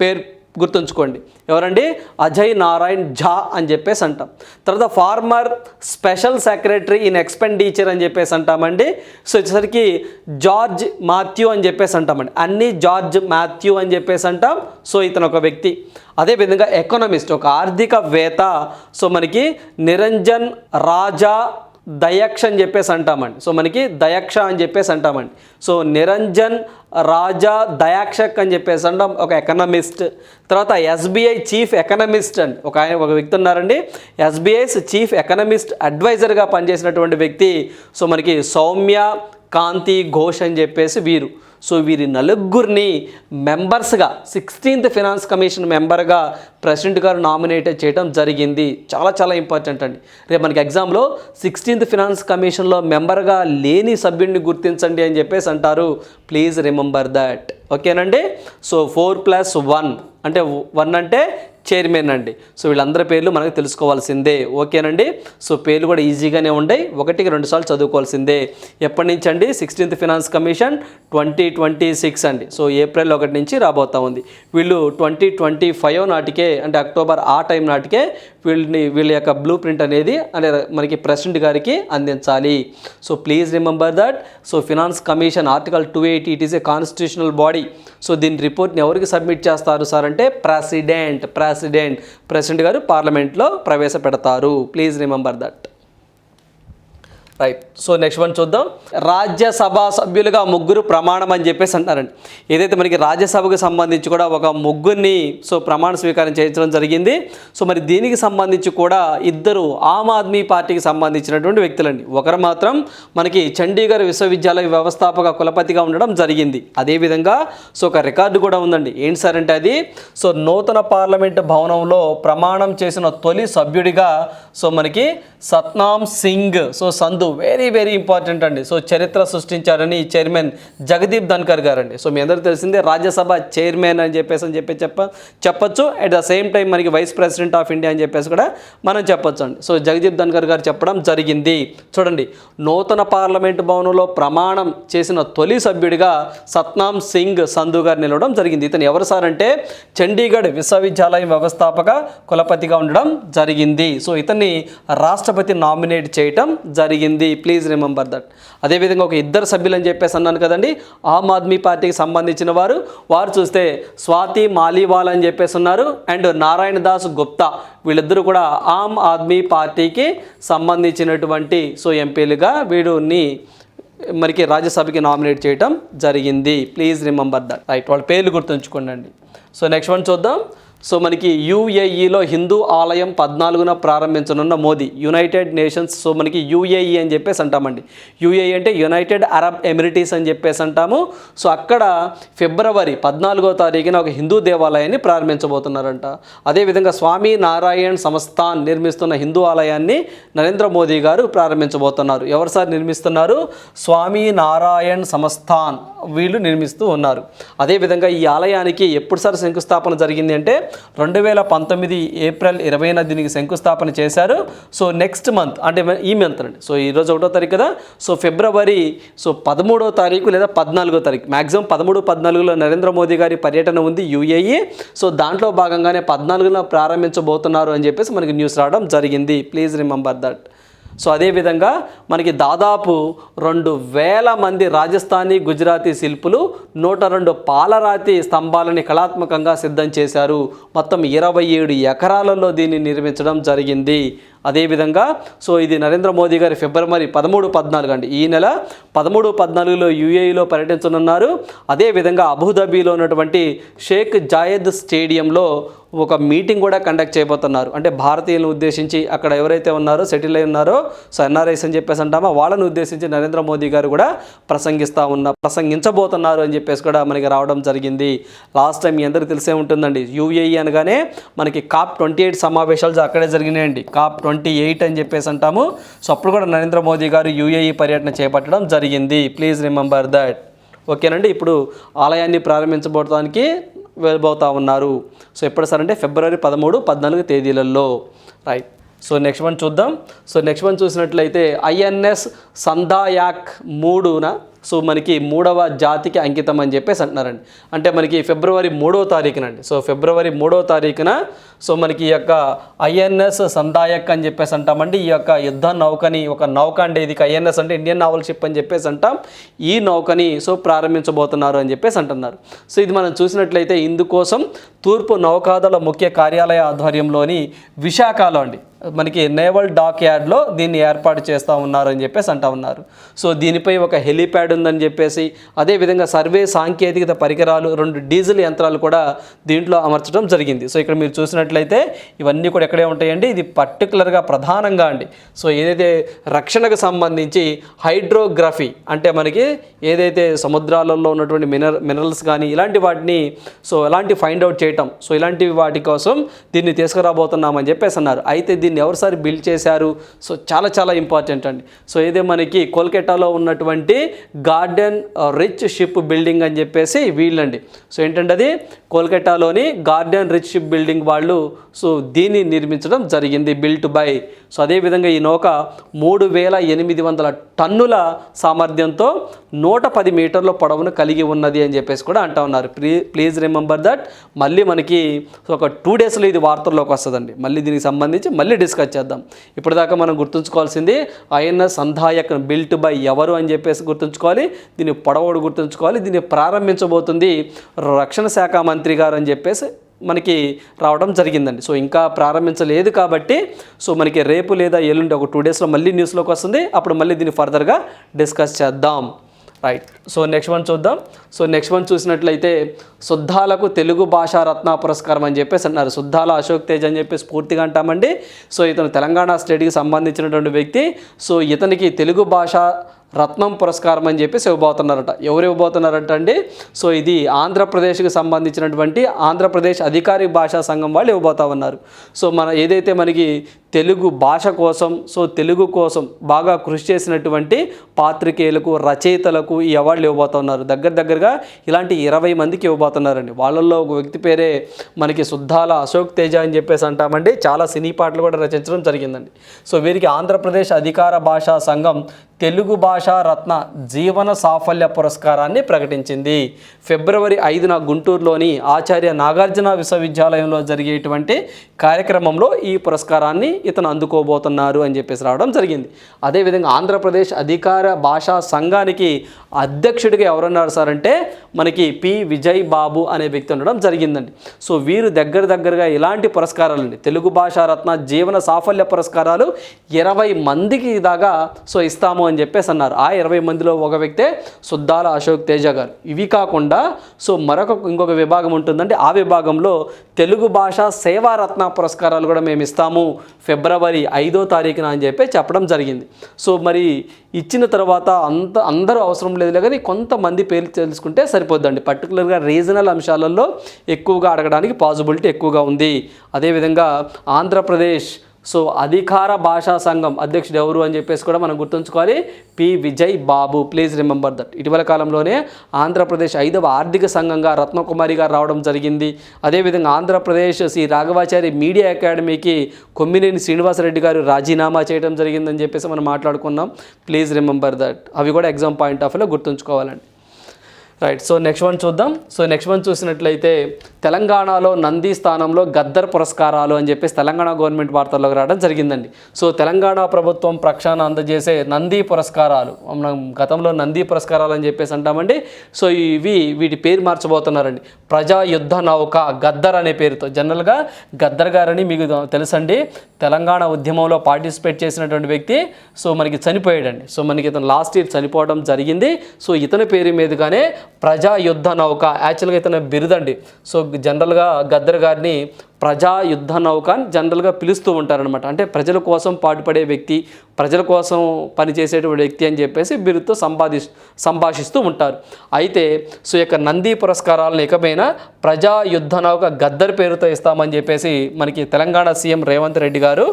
పేరు గుర్తుంచుకోండి. ఎవరండి? అజయ్ నారాయణ్ ఝా అని చెప్పేసి అంటాం. తర్వాత former special secretary in expenditure అని చెప్పేసి అంటామండి. సో వచ్చేసరికి జార్జ్ మాథ్యూ అని చెప్పేసి అంటామండి. అన్ని జార్జ్ మాథ్యూ అని చెప్పేసి అంటాం. సో ఇతను ఒక వ్యక్తి. అదేవిధంగా ఎకనామిస్ట్ ఒక ఆర్థికవేత్త. సో మనకి నిరంజన్ రాజా దయక్ష అని చెప్పేసి అంటామండి. సో మనకి దయక్ష అని చెప్పేసి అంటామండి. సో నిరంజన్ రాజా దయాక్షక్ అని చెప్పేసి అంటాం. ఒక ఎకనమిస్ట్. తర్వాత ఎస్బీఐ చీఫ్ ఎకనమిస్ట్ అండి. ఒక ఆయన ఒక వ్యక్తి ఉన్నారండి. ఎస్బీఐస్ చీఫ్ ఎకనమిస్ట్ అడ్వైజర్గా పనిచేసినటువంటి వ్యక్తి. సో మనకి సౌమ్య కాంతి ఘోష్ అని చెప్పేసి వీరు. సో వీరి నలుగురిని మెంబర్స్గా సిక్స్టీన్త్ ఫినాన్స్ కమిషన్ మెంబర్గా ప్రెసిడెంట్ గారు నామినేట్ చేయడం జరిగింది. చాలా చాలా ఇంపార్టెంట్ అండి. రేపు మనకి ఎగ్జామ్లో సిక్స్టీన్త్ ఫినాన్స్ కమిషన్లో మెంబర్గా లేని సభ్యుడిని గుర్తించండి అని చెప్పేసి అంటారు. Please remember that. ఓకేనండి? సో ఫోర్ ప్లస్ వన్ అంటే వన్ అంటే చైర్మన్ అండి. సో వీళ్ళందరి పేర్లు మనకు తెలుసుకోవాల్సిందే. ఓకేనండి? సో పేర్లు కూడా ఈజీగానే ఉంటాయి. ఒకటికి రెండు సార్లు చదువుకోవాల్సిందే. ఎప్పటి నుంచి అండి? Sixteenth finance commission twenty twenty six అండి. సో ఏప్రిల్ ఒకటి నుంచి రాబోతా ఉంది. వీళ్ళు ట్వంటీ ట్వంటీ ఫైవ్ నాటికే అంటే అక్టోబర్ ఆ టైం నాటికే వీళ్ళని వీళ్ళ యొక్క బ్లూ ప్రింట్ అనేది అనే మనకి ప్రెసిడెంట్ గారికి అందించాలి. So please remember that so finance commission article two eighty it is a constitutional body so దీని రిపోర్ట్ని ఎవరికి సబ్మిట్ చేస్తారు సార్ అంటే ప్రెసిడెంట్ ప్రెసిడెంట్ ప్రెసిడెంట్ గారు పార్లమెంట్లో ప్రవేశపెడతారు. Please remember that right so next one చూద్దాం. రాజ్యసభ సభ్యులుగా ముగ్గురు ప్రమాణం అని చెప్పేసి అంటారండి ఏదైతే మనకి రాజ్యసభకు సంబంధించి కూడా ఒక ముగ్గురిని సో ప్రమాణ స్వీకారం చేయించడం జరిగింది. సో మరి దీనికి సంబంధించి కూడా ఇద్దరు ఆమ్ ఆద్మీ పార్టీకి సంబంధించినటువంటి వ్యక్తులండి. ఒకరు మాత్రం మనకి చండీగఢ్ విశ్వవిద్యాలయ వ్యవస్థాపక కులపతిగా ఉండడం జరిగింది. అదేవిధంగా సో ఒక రికార్డు కూడా ఉందండి. ఏంటి సార్ అంటే అది? సో నూతన పార్లమెంట్ భవనంలో ప్రమాణం చేసిన తొలి సభ్యుడిగా సో మనకి సత్నామ్ సింగ్ సో సందు కాదు వెరీ వెరీ ఇంపార్టెంట్ అండి. సో చరిత్ర సృష్టించారని చైర్మన్ జగదీప్ ధన్కర్ గారు అండి సో మీ అందరూ తెలిసిందే రాజ్యసభ చైర్మన్ అని చెప్పేసి అని చెప్పి చెప్ప చెప్పచ్చు. అట్ ద సేమ్ టైం మనకి వైస్ ప్రెసిడెంట్ ఆఫ్ ఇండియా అని చెప్పేసి కూడా మనం చెప్పొచ్చు అండి. సో జగదీప్ ధన్కర్ గారు చెప్పడం జరిగింది. చూడండి నూతన పార్లమెంట్ భవనంలో ప్రమాణం చేసిన తొలి సభ్యుడిగా సత్నాం సింగ్ సంధు గారు నిలవడం జరిగింది. ఇతను ఎవరు సార్ అంటే చండీగఢ్ విశ్వవిద్యాలయం వ్యవస్థాపక కులపతిగా ఉండడం జరిగింది. సో ఇతన్ని రాష్ట్రపతి నామినేట్ చేయటం జరిగింది. ప్లీజ్ రిమెంబర్ దట్ అదేవిధంగా ఒక ఇద్దరు సభ్యులు అని చెప్పేసి అన్నాను కదండి. ఆమ్ ఆద్మీ పార్టీకి సంబంధించిన వారు వారు చూస్తే స్వాతి మాలీవాల్ అని చెప్పేసి ఉన్నారు. అండ్ నారాయణ దాస్ గుప్తా వీళ్ళిద్దరూ కూడా ఆమ్ ఆద్మీ పార్టీకి సంబంధించినటువంటి సో ఎంపీలుగా వీడుని మనకి రాజ్యసభకి నామినేట్ చేయటం జరిగింది. ప్లీజ్ రిమెంబర్ దట్ రైట్ వాళ్ళ పేర్లు గుర్తుంచుకోండి సో నెక్స్ట్ వన్ చూద్దాం. సో మనకి యుఏఈలో హిందూ ఆలయం పద్నాలుగున ప్రారంభించనున్న మోదీ. యునైటెడ్ నేషన్స్ సో మనకి యుఏఈ అని చెప్పేసి అంటామండి. యుఏఈ అంటే యునైటెడ్ అరబ్ ఎమిరిటీస్ అని చెప్పేసి అంటాము. సో అక్కడ ఫిబ్రవరి పద్నాలుగో తారీఖున ఒక హిందూ దేవాలయాన్ని ప్రారంభించబోతున్నారంట. అదేవిధంగా స్వామి నారాయణ్ సంస్థాన్ నిర్మిస్తున్న హిందూ ఆలయాన్ని నరేంద్ర మోదీ గారు ప్రారంభించబోతున్నారు. ఎవరు సార్ నిర్మిస్తున్నారు? స్వామి నారాయణ్ సంస్థాన్ వీళ్ళు నిర్మిస్తూ ఉన్నారు. అదేవిధంగా ఈ ఆలయానికి ఎప్పుడు సార్ శంకుస్థాపన జరిగింది అంటే రెండు వేల పంతొమ్మిది ఏప్రిల్ ఇరవైన దీనికి శంకుస్థాపన చేశారు. సో నెక్స్ట్ మంత్ అంటే ఈ మంత్ అండి. సో ఈరోజు ఒకటో తారీఖు కదా. సో ఫిబ్రవరి సో పదమూడో తారీఖు లేదా పద్నాలుగో తారీఖు. మ్యాక్సిమం పదమూడు పద్నాలుగులో నరేంద్ర మోదీ గారి పర్యటన ఉంది యుఏఈ. సో దాంట్లో భాగంగానే పద్నాలుగున ప్రారంభించబోతున్నారు అని చెప్పేసి మనకి న్యూస్ రావడం జరిగింది. ప్లీజ్ రిమెంబర్ దట్ సో అదేవిధంగా మనకి దాదాపు రెండు వేల మంది రాజస్థానీ గుజరాతీ శిల్పులు నూట రెండు పాలరాతి స్తంభాలని కళాత్మకంగా సిద్ధం చేశారు. మొత్తం ఇరవై ఏడు ఎకరాలలో దీన్ని నిర్మించడం జరిగింది. అదేవిధంగా సో ఇది నరేంద్ర మోదీ గారి ఫిబ్రవరి పదమూడు పద్నాలుగు అండి. ఈ నెల పదమూడు పద్నాలుగులో యుఏఈలో పర్యటించనున్నారు. అదేవిధంగా అబుదాబీలో ఉన్నటువంటి షేక్ జాయద్ స్టేడియంలో ఒక మీటింగ్ కూడా కండక్ట్ చేయబోతున్నారు. అంటే భారతీయులను ఉద్దేశించి అక్కడ ఎవరైతే ఉన్నారో సెటిల్ అయి ఉన్నారో సో ఎన్ఆర్ఐస్ అని చెప్పేసి అంటామో వాళ్ళని ఉద్దేశించి నరేంద్ర మోదీ గారు కూడా ప్రసంగిస్తూ ఉన్న ప్రసంగించబోతున్నారు అని చెప్పేసి కూడా మనకి రావడం జరిగింది. లాస్ట్ టైం మీ అందరికీ తెలిసే ఉంటుందండి. యూఏఈ అనగానే మనకి కాప్ ట్వంటీ ఎయిట్ సమావేశాలు అక్కడే జరిగినాయండి. కాప్ ట్వంటీ ట్వంటీ ఎయిట్ అని చెప్పేసి అంటాము. సో అప్పుడు కూడా నరేంద్ర మోదీ గారు యూఏఈ పర్యటన చేపట్టడం జరిగింది. ప్లీజ్ రిమెంబర్ దట్ ఓకేనండి ఇప్పుడు ఆలయాన్ని ప్రారంభించబోవడానికి వెళ్ళబోతా ఉన్నారు. సో ఎప్పుడు సార్ అంటే ఫిబ్రవరి పదమూడు పద్నాలుగు తేదీలలో. రైట్ సో నెక్స్ట్ వన్ చూద్దాం. సో నెక్స్ట్ వన్ చూసినట్లయితే ఐఎన్ఎస్ సందాయాక్ మూడున? సో మనకి మూడవ జాతికి అంకితం అని చెప్పేసి అంటున్నారండి. అంటే మనకి ఫిబ్రవరి మూడవ తారీఖునండి. సో ఫిబ్రవరి మూడవ తారీఖున సో మనకి ఈ యొక్క ఐఎన్ఎస్ సందాయక్ అని చెప్పేసి అంటామండి. ఈ యొక్క యుద్ధ నౌకని ఒక నౌక అండి ఇది ఐఎన్ఎస్ అంటే ఇండియన్ నావల్ షిప్ అని చెప్పేసి అంటాం. ఈ నౌకని సో ప్రారంభించబోతున్నారు అని చెప్పేసి అంటున్నారు. సో ఇది మనం చూసినట్లయితే ఇందుకోసం తూర్పు నౌకాదళ ముఖ్య కార్యాలయ ఆధ్వర్యంలోని విశాఖలో అండి. మనకి నేవల్ డాక్ యార్డ్లో దీన్ని ఏర్పాటు చేస్తూ ఉన్నారు అని చెప్పేసి అంటా ఉన్నారు. సో దీనిపై ఒక హెలీప్యాడ్ ఉందని చెప్పేసి అదేవిధంగా సర్వే సాంకేతికత పరికరాలు రెండు డీజిల్ యంత్రాలు కూడా దీంట్లో అమర్చడం జరిగింది. సో ఇక్కడ మీరు చూసినట్లయితే ఇవన్నీ కూడా ఎక్కడే ఉంటాయండి. ఇది పర్టికులర్గా ప్రధానంగా అండి. సో ఏదైతే రక్షణకు సంబంధించి హైడ్రోగ్రఫీ అంటే మనకి ఏదైతే సముద్రాలలో ఉన్నటువంటి మినర్ మినరల్స్ కానీ ఇలాంటి వాటిని సో ఎలాంటి ఫైండ్ అవుట్ చేయటం సో ఇలాంటి వాటి కోసం దీన్ని తీసుకురాబోతున్నామని చెప్పేసి అన్నారు. అయితే దీన్ని దీన్ని ఎవరిసారి బిల్డ్ చేశారు? సో చాలా చాలా ఇంపార్టెంట్ అండి. సో ఇదే మనకి కోల్కతాలో ఉన్నటువంటి గార్డెన్ రిచ్ షిప్ బిల్డింగ్ అని చెప్పేసి వీళ్ళండి. సో ఏంటంటే అది? కోల్కటాలోని గార్డెన్ రిచ్ షిప్ బిల్డింగ్ వాళ్ళు సో దీన్ని నిర్మించడం జరిగింది బిల్ట్ బై. సో అదేవిధంగా ఈ నౌక మూడు వేల ఎనిమిది వందల టన్నుల సామర్థ్యంతో నూట పది మీటర్ల పొడవును కలిగి ఉన్నది అని చెప్పేసి కూడా అంటా ఉన్నారు. ప్లీ ప్లీజ్ రిమెంబర్ దట్. మళ్ళీ మనకి ఒక టూ డేస్లో ఇది వార్తల్లోకి వస్తుందండి. మళ్ళీ దీనికి సంబంధించి మళ్ళీ డిస్కస్ చేద్దాం. ఇప్పటిదాకా మనం గుర్తుంచుకోవాల్సింది ఐఎన్ఎస్ సంధాయక్ బిల్ట్ బై ఎవరు అని చెప్పేసి గుర్తుంచుకోవాలి. దీని పొడవుడు గుర్తుంచుకోవాలి. దీన్ని ప్రారంభించబోతుంది రక్షణ శాఖ మంత్రి గారు అని చెప్పేసి మనకి రావడం జరిగిందండి. సో ఇంకా ప్రారంభించలేదు కాబట్టి సో మనకి రేపు లేదా ఎల్లుండి ఒక టూ డేస్లో మళ్ళీ న్యూస్లోకి వస్తుంది. అప్పుడు మళ్ళీ దీన్ని ఫర్దర్గా డిస్కస్ చేద్దాం. రైట్ సో నెక్స్ట్ వన్ చూద్దాం. సో నెక్స్ట్ వన్ చూసినట్లయితే శుద్ధాలకు తెలుగు భాషా రత్న పురస్కారం అని చెప్పేసి అన్నారు. శుద్ధాల అశోక్ తేజ్ అని చెప్పేసి పూర్తిగా అంటామండి. సో ఇతను తెలంగాణ స్టేట్కి సంబంధించినటువంటి వ్యక్తి. సో ఇతనికి తెలుగు భాష రత్నం పురస్కారం అని చెప్పేసి ఇవ్వబోతున్నారట. ఎవరు ఇవ్వబోతున్నారట అండి? సో ఇది ఆంధ్రప్రదేశ్కి సంబంధించినటువంటి ఆంధ్రప్రదేశ్ అధికారిక భాషా సంఘం వాళ్ళు ఇవ్వబోతా ఉన్నారు. సో మన ఏదైతే మనకి తెలుగు భాష కోసం సో తెలుగు కోసం బాగా కృషి చేసినటువంటి పాత్రికేయులకు రచయితలకు ఈ అవార్డులు ఇవ్వబోతున్నారు. దగ్గర దగ్గరగా ఇలాంటి ఇరవై మందికి ఇవ్వబోతున్నారండి. వాళ్ళల్లో ఒక వ్యక్తి పేరే మనకి శుద్ధాల అశోక్ తేజ అని చెప్పేసి అంటామండి. చాలా సినీ పాటలు కూడా రచించడం జరిగిందండి. సో వీరికి ఆంధ్రప్రదేశ్ అధికార భాషా సంఘం తెలుగు భాషా రత్న జీవన సాఫల్య పురస్కారాన్ని ప్రకటించింది. ఫిబ్రవరి ఐదున గుంటూరులోని ఆచార్య నాగార్జున విశ్వవిద్యాలయంలో జరిగేటువంటి కార్యక్రమంలో ఈ పురస్కారాన్ని ఇతను అందుకోబోతున్నారు అని చెప్పేసి రావడం జరిగింది. అదేవిధంగా ఆంధ్రప్రదేశ్ అధికార భాషా సంఘానికి అధ్యక్షుడిగా ఎవరున్నారు సార్ అంటే మనకి పి. విజయ్ బాబు అనే వ్యక్తి ఉండడం జరిగిందండి. సో వీరు దగ్గర దగ్గరగా ఇలాంటి పురస్కారాలండి తెలుగు భాషా రత్న జీవన సాఫల్య పురస్కారాలు ఇరవై మందికి దాకా సో ఇస్తాము అని చెప్పేసి అన్నారు. ఆ ఇరవై మందిలో ఒక వ్యక్తే సుద్దాల అశోక్ తేజ గారు. ఇవి కాకుండా సో మరొక ఇంకొక విభాగం ఉంటుందండి. ఆ విభాగంలో తెలుగు భాష సేవారత్న పురస్కారాలు కూడా మేము ఇస్తాము. ఫిబ్రవరి ఐదో తారీఖున అని చెప్పి చెప్పడం జరిగింది. సో మరి ఇచ్చిన తర్వాత అంత అందరూ అవసరం లేదు కానీ కొంతమంది పేర్లు తెలుసుకుంటే సరిపోద్దండి. పర్టికులర్గా రీజనల్ అంశాలలో ఎక్కువగా అడగడానికి పాసిబిలిటీ ఎక్కువగా ఉంది. అదేవిధంగా ఆంధ్రప్రదేశ్ సో అధికార భాషా సంఘం అధ్యక్షుడు ఎవరు అని చెప్పేసి కూడా మనం గుర్తుంచుకోవాలి. P. Vijay Babu. Please remember that ఇటీవల కాలంలోనే ఆంధ్రప్రదేశ్ ఐదవ ఆర్థిక సంఘంగా రత్నకుమారి గారు రావడం జరిగింది. అదేవిధంగా ఆంధ్రప్రదేశ్ శ్రీ రాఘవాచారి మీడియా అకాడమీకి కొమ్మినేని శ్రీనివాసరెడ్డి గారు రాజీనామా చేయడం జరిగిందని చెప్పేసి మనం మాట్లాడుకున్నాం. ప్లీజ్ రిమెంబర్ దట్ అవి కూడా ఎగ్జామ్ పాయింట్ ఆఫ్ వ్యూలో గుర్తుంచుకోవాలండి. రైట్ సో నెక్స్ట్ వన్ చూద్దాం. సో నెక్స్ట్ వన్ చూసినట్లయితే తెలంగాణలో నంది స్థానంలో గద్దర్ పురస్కారాలు అని చెప్పేసి తెలంగాణ గవర్నమెంట్ వార్తల్లోకి రావడం జరిగిందండి. సో తెలంగాణ ప్రభుత్వం ప్రక్షాళన అందజేసే నంది పురస్కారాలు మనం గతంలో నంది పురస్కారాలు అని చెప్పేసి అంటామండి. సో ఇవి వీటి పేరు మార్చబోతున్నారండి. ప్రజా యుద్ధ నౌక గద్దర్ అనే పేరుతో. జనరల్గా గద్దర్ గారని మీకు తెలుసండి. తెలంగాణ ఉద్యమంలో పార్టిసిపేట్ చేసినటువంటి వ్యక్తి సో మనకి చనిపోయాడండి. సో మనకి ఇతను లాస్ట్ ఇయర్ చనిపోవడం జరిగింది. సో ఇతని పేరు మీదుగానే ప్రజా యుద్ధ నౌక. యాక్చువల్గా ఇతను బిరుదండి. సో జనరల్గా గద్దర్ గారిని ప్రజా యుద్ధ నౌక అని జనరల్గా పిలుస్తూ ఉంటారనమాట అంటే ప్రజల కోసం పాటుపడే వ్యక్తి ప్రజల కోసం పనిచేసేటువంటి వ్యక్తి అని చెప్పేసి బిరుతో సంపాది సంభాషిస్తూ ఉంటారు. అయితే సో యొక్క నంది పురస్కారాలను ఇకపైన ప్రజా యుద్ధ నౌక గద్దర్ పేరుతో ఇస్తామని చెప్పేసి మనకి తెలంగాణ సీఎం రేవంత్ రెడ్డి గారు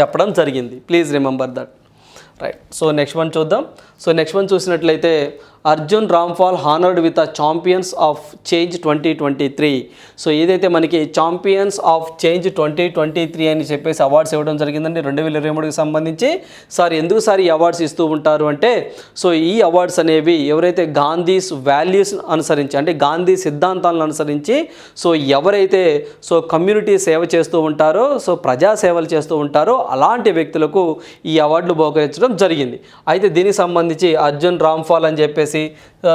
చెప్పడం జరిగింది. Please remember that. Right. So next one చూద్దాం. సో నెక్స్ట్ వన్ చూసినట్లయితే Arjun Rampal honoured with a champions of change twenty twenty three. So ఏదైతే మనకి champions of change twenty twenty three అని చెప్పేసి అవార్డ్స్ ఇవ్వడం జరిగిందండి రెండు వేల ఇరవై మూడుకి సంబంధించి. సార్ ఎందుకు సార్ ఈ అవార్డ్స్ ఇస్తూ ఉంటారు అంటే సో ఈ అవార్డ్స్ అనేవి ఎవరైతే గాంధీస్ వాల్యూస్ అనుసరించి అంటే గాంధీ సిద్ధాంతాలను అనుసరించి సో ఎవరైతే సో కమ్యూనిటీ సేవ చేస్తూ ఉంటారో సో ప్రజా సేవలు చేస్తూ ఉంటారో అలాంటి వ్యక్తులకు ఈ అవార్డులు బహుకరించడం జరిగింది. అయితే దీనికి సంబంధించి అర్జున్ రామ్ఫాల్ అని చెప్పేసి ఆ,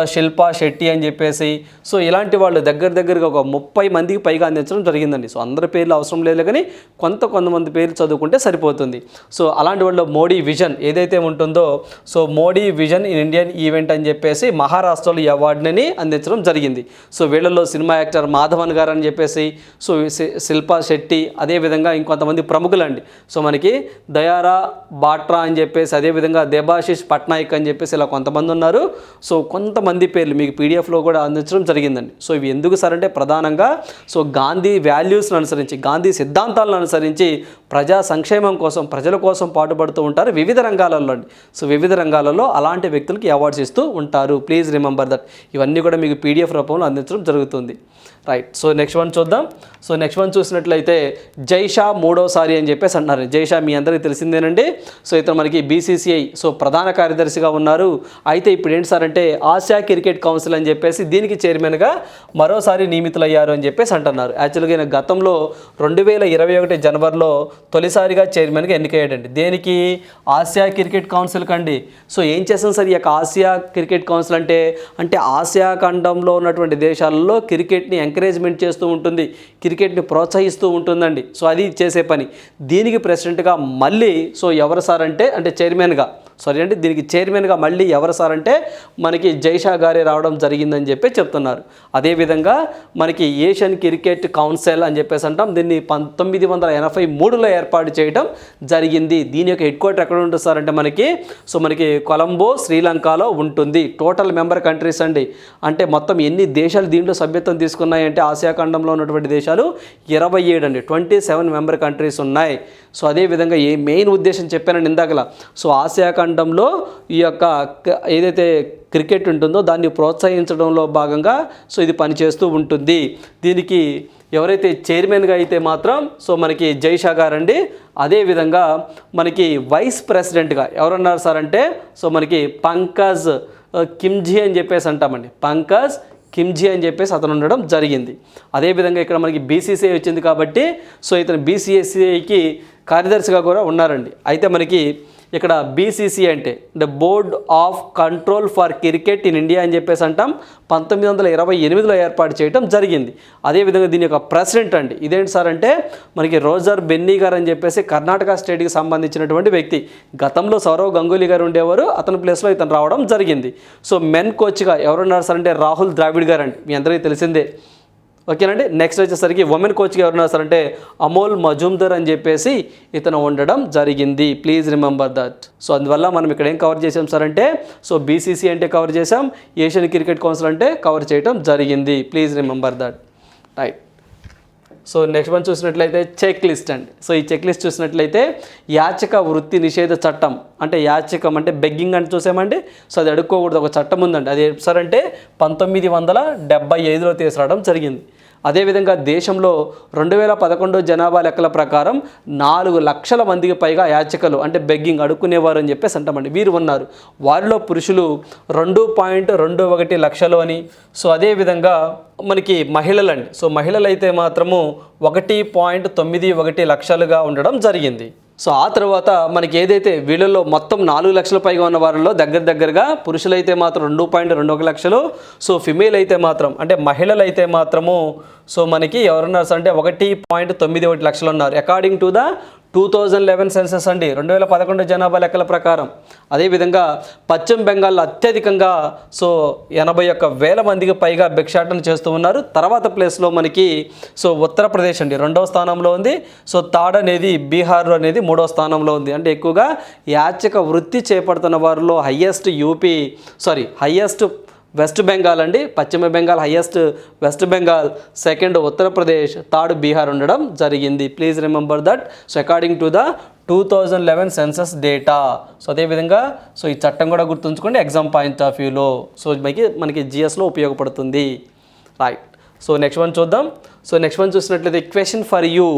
శిల్పా శెట్టి అని చెప్పేసి. సో ఇలాంటి వాళ్ళు దగ్గర దగ్గరగా ఒక ముప్పై మందికి పైగా అందించడం జరిగిందండి. సో అందరి పేర్లు అవసరం లేదు కానీ కొంత కొంతమంది పేర్లు చదువుకుంటే సరిపోతుంది. సో అలాంటి వాళ్ళు మోడీ విజన్ ఏదైతే ఉంటుందో so Modi vision in Indian event అని చెప్పేసి మహారాష్ట్రలో ఈ అవార్డుని అందించడం జరిగింది. సో వీళ్ళలో సినిమా యాక్టర్ మాధవన్ గారు అని చెప్పేసి సో శి- శిల్పా శెట్టి అదేవిధంగా ఇంకొంతమంది ప్రముఖులండి. సో మనకి దయారా బాట్రా అని చెప్పేసి అదేవిధంగా దేబాశిష్ పట్నాయక్ అని చెప్పేసి ఇలా కొంతమంది ఉన్నారు. సో కొంత కొంతమంది పేర్లు మీకు పీడిఎఫ్లో కూడా అందించడం జరిగిందండి. సో ఇవి ఎందుకు సార్ అంటే ప్రధానంగా సో గాంధీ వాల్యూస్ను అనుసరించి గాంధీ సిద్ధాంతాలను అనుసరించి ప్రజా సంక్షేమం కోసం ప్రజల కోసం పాటుపడుతూ ఉంటారు వివిధ రంగాలలో అండి. సో వివిధ రంగాలలో అలాంటి వ్యక్తులకి అవార్డ్స్ ఇస్తూ ఉంటారు. Please remember that. ఇవన్నీ కూడా మీకు పీడిఎఫ్ రూపంలో అందించడం జరుగుతుంది. రైట్ సో నెక్స్ట్ వన్ చూద్దాం. సో నెక్స్ట్ వన్ చూసినట్లయితే జైషా మూడోసారి అని చెప్పేసి అంటున్నారు. జైషా మీ అందరికీ తెలిసిందేనండి. సో ఇతను మనకి బీసీసీఐ సో ప్రధాన కార్యదర్శిగా ఉన్నారు. అయితే ఇప్పుడు ఏంటి సార్ అంటే ఆసియా క్రికెట్ కౌన్సిల్ అని చెప్పేసి దీనికి చైర్మన్గా మరోసారి నియమితులయ్యారు అని చెప్పేసి అంటున్నారు. యాక్చువల్గా ఈయన గతంలో రెండు వేల ఇరవై ఒకటి జనవరిలో తొలిసారిగా చైర్మన్గా ఎన్నికయ్యాడండి. దేనికి? ఆసియా క్రికెట్ కౌన్సిల్ కండి. సో ఏం చేస్తాం సార్ ఈ యొక్క ఆసియా క్రికెట్ కౌన్సిల్ అంటే? అంటే ఆసియా ఖండంలో ఉన్నటువంటి దేశాలలో క్రికెట్ని ఎంకరేజ్మెంట్ చేస్తూ ఉంటుంది క్రికెట్ని ప్రోత్సహిస్తూ ఉంటుందండి. సో అది చేసే పని. దీనికి ప్రెసిడెంట్గా మళ్ళీ సో ఎవరు సార్ అంటే అంటే చైర్మన్గా సారీ అంటే దీనికి చైర్మన్గా మళ్ళీ ఎవరు సార్ అంటే మనకి జైషా గారే రావడం జరిగిందని చెప్పి చెప్తున్నారు. అదేవిధంగా మనకి ఏషియన్ క్రికెట్ కౌన్సిల్ అని చెప్పేసి అంటాం. దీన్ని పంతొమ్మిది వందల ఎనభై మూడులో ఏర్పాటు చేయడం జరిగింది. దీని యొక్క హెడ్ క్వార్టర్ ఎక్కడ ఉంటుంది సార్ అంటే మనకి సో మనకి కొలంబో శ్రీలంకలో ఉంటుంది. టోటల్ మెంబర్ కంట్రీస్ అండి. అంటే మొత్తం ఎన్ని దేశాలు దీంట్లో సభ్యత్వం తీసుకున్నాయంటే ఆసియా ఖండంలో ఉన్నటువంటి దేశాలు ఇరవై ఏడు అండి. ట్వంటీ సెవెన్ మెంబర్ కంట్రీస్ ఉన్నాయి. సో అదేవిధంగా ఏ మెయిన్ ఉద్దేశం చెప్పానని ఇందాకలా సో ఆసియా ఖండంలో ఈ యొక్క ఏదైతే క్రికెట్ ఉంటుందో దాన్ని ప్రోత్సహించడంలో భాగంగా సో ఇది పనిచేస్తూ ఉంటుంది. దీనికి ఎవరైతే చైర్మన్గా అయితే మాత్రం సో మనకి జైషా గారండి అదేవిధంగా మనకి వైస్ ప్రెసిడెంట్గా ఎవరున్నారు సార్ అంటే సో మనకి పంకజ్ కిమ్జీ అని చెప్పేసి అంటామండి. పంకజ్ కిమ్జీ అని చెప్పేసి అతను ఉండడం జరిగింది. అదేవిధంగా ఇక్కడ మనకి బీసీసీఐ వచ్చింది కాబట్టి సో ఇతను బీసీఎస్సీఐకి కార్యదర్శిగా కూడా ఉన్నారండి. అయితే మనకి ఇక్కడ బీసీసీ అంటే the board of control for cricket in India అని చెప్పేసి అంటాం. పంతొమ్మిది వందల ఇరవై ఎనిమిదిలో ఏర్పాటు చేయడం జరిగింది. అదేవిధంగా దీని యొక్క ప్రెసిడెంట్ అండి ఇదేంటి సార్ అంటే మనకి రోజర్ బెన్నీ గారు అని చెప్పేసి కర్ణాటక స్టేట్కి సంబంధించినటువంటి వ్యక్తి. గతంలో సౌరవ్ గంగూలీ గారు ఉండేవారు అతని ప్లేస్లో ఇతను రావడం జరిగింది. సో మెన్ కోచ్గా ఎవరున్నారు సార్ అంటే రాహుల్ ద్రావిడ్ గారు అండి. మీ అందరికీ తెలిసిందే. ఓకేనండి. నెక్స్ట్ వచ్చేసరికి ఉమెన్ కోచ్గా ఎవరు సరే అంటే అమోల్ మజుందర్ అని చెప్పేసి ఇతను ఉండడం జరిగింది. ప్లీజ్ రిమెంబర్ దట్ సో అందువల్ల మనం ఇక్కడ ఏం కవర్ చేసాం సార్ అంటే సో బీసీసీ అంటే కవర్ చేసాం ఏషియన్ క్రికెట్ కౌన్సిల్ అంటే కవర్ చేయడం జరిగింది. Please remember that right so next one చూసినట్లయితే చెక్ లిస్ట్ అండి. సో ఈ చెక్ లిస్ట్ చూసినట్లయితే యాచక వృత్తి నిషేధ చట్టం అంటే యాచకం అంటే బెగ్గింగ్ అని చూసామండి? సో అది అడుక్కోకూడదు ఒక చట్టం ఉందండి. అది సార్ అంటే పంతొమ్మిది వందల డెబ్బై ఐదులో తీసుకురావడం జరిగింది. అదేవిధంగా దేశంలో రెండు వేల పదకొండు జనాభా లెక్కల ప్రకారం నాలుగు లక్షల మందికి పైగా యాచకులు అంటే బెగ్గింగ్ అడుక్కునేవారు అని చెప్పేసి అంటామండి. వీరు ఉన్నారు. వారిలో పురుషులు రెండు పాయింట్ రెండు ఒకటి లక్షలు అని. సో అదేవిధంగా మనకి మహిళలండి. సో మహిళలు అయితే మాత్రము ఒకటి పాయింట్ తొమ్మిది ఒకటి లక్షలుగా ఉండడం జరిగింది. సో ఆ తర్వాత మనకి ఏదైతే వీళ్ళలో మొత్తం నాలుగు లక్షల పైగా ఉన్న వారిలో దగ్గర దగ్గరగా పురుషులైతే మాత్రం రెండు పాయింట్ రెండు ఒక లక్షలు సో ఫిమేల్ అయితే మాత్రం అంటే మహిళలు అయితే మాత్రము సో మనకి ఎవరున్నారు అంటే ఒకటి పాయింట్ తొమ్మిది ఒకటి లక్షలు ఉన్నారు. According to the two thousand eleven census అండి. రెండు వేల పదకొండు జనాభా లెక్కల ప్రకారం. అదేవిధంగా పశ్చిమ బెంగాల్లో అత్యధికంగా సో ఎనభై ఒక్క వేల మందికి పైగా భిక్షాటన చేస్తూ ఉన్నారు. తర్వాత ప్లేస్లో మనకి సో ఉత్తరప్రదేశ్ అండి. రెండవ స్థానంలో ఉంది. సో తాడ్ అనేది బీహార్ అనేది మూడో స్థానంలో ఉంది. అంటే ఎక్కువగా యాచక వృత్తి చేపడుతున్న వారిలో highest UP sorry highest West Bengal అండి. పశ్చిమ Bengal highest West Bengal second Uttar Pradesh third Bihar ఉండడం జరిగింది. Please remember that so according to the two thousand eleven census data so అదేవిధంగా సో ఈ చట్టం కూడా గుర్తుంచుకోండి ఎగ్జామ్ పాయింట్ ఆఫ్ వ్యూలో సో మనకి మనకి జిఎస్లో ఉపయోగపడుతుంది. రైట్ సో నెక్స్ట్ వన్ చూద్దాం. సో నెక్స్ట్ వన్ చూసినట్లయితే question for you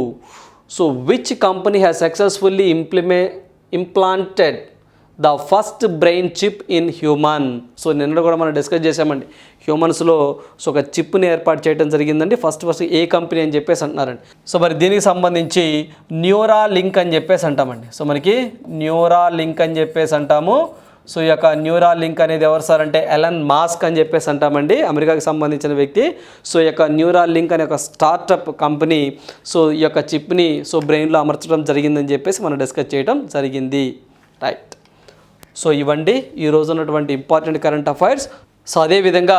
so which company has successfully ఇంప్లిమే implanted the first brain chip in human. So నిన్న కూడా మనం డిస్కస్ చేసామండి హ్యూమన్స్లో సో ఒక చిప్ని ఏర్పాటు చేయడం జరిగిందండి. ఫస్ట్ ఫస్ట్ ఏ కంపెనీ అని చెప్పేసి అంటున్నారండి. సో మరి దీనికి సంబంధించి న్యూరా లింక్ అని చెప్పేసి అంటామండి. సో మనకి న్యూరా లింక్ అని చెప్పేసి అంటాము. సో ఈ యొక్క న్యూరా లింక్ అనేది ఎవరు సార్ అంటే ఎలన్ మాస్క్ అని చెప్పేసి అంటామండి. అమెరికాకి సంబంధించిన వ్యక్తి. సో ఈ యొక్క న్యూరా లింక్ అనే ఒక స్టార్టప్ కంపెనీ సో ఈ యొక్క చిప్ని సో బ్రెయిన్లో అమర్చడం జరిగిందని చెప్పేసి మనం డిస్కస్ చేయడం జరిగింది. రైట్. సో ఇవండి ఈ ఉన్నటువంటి ఇంపార్టెంట్ కరెంట్ అఫైర్స్ సో అదేవిధంగా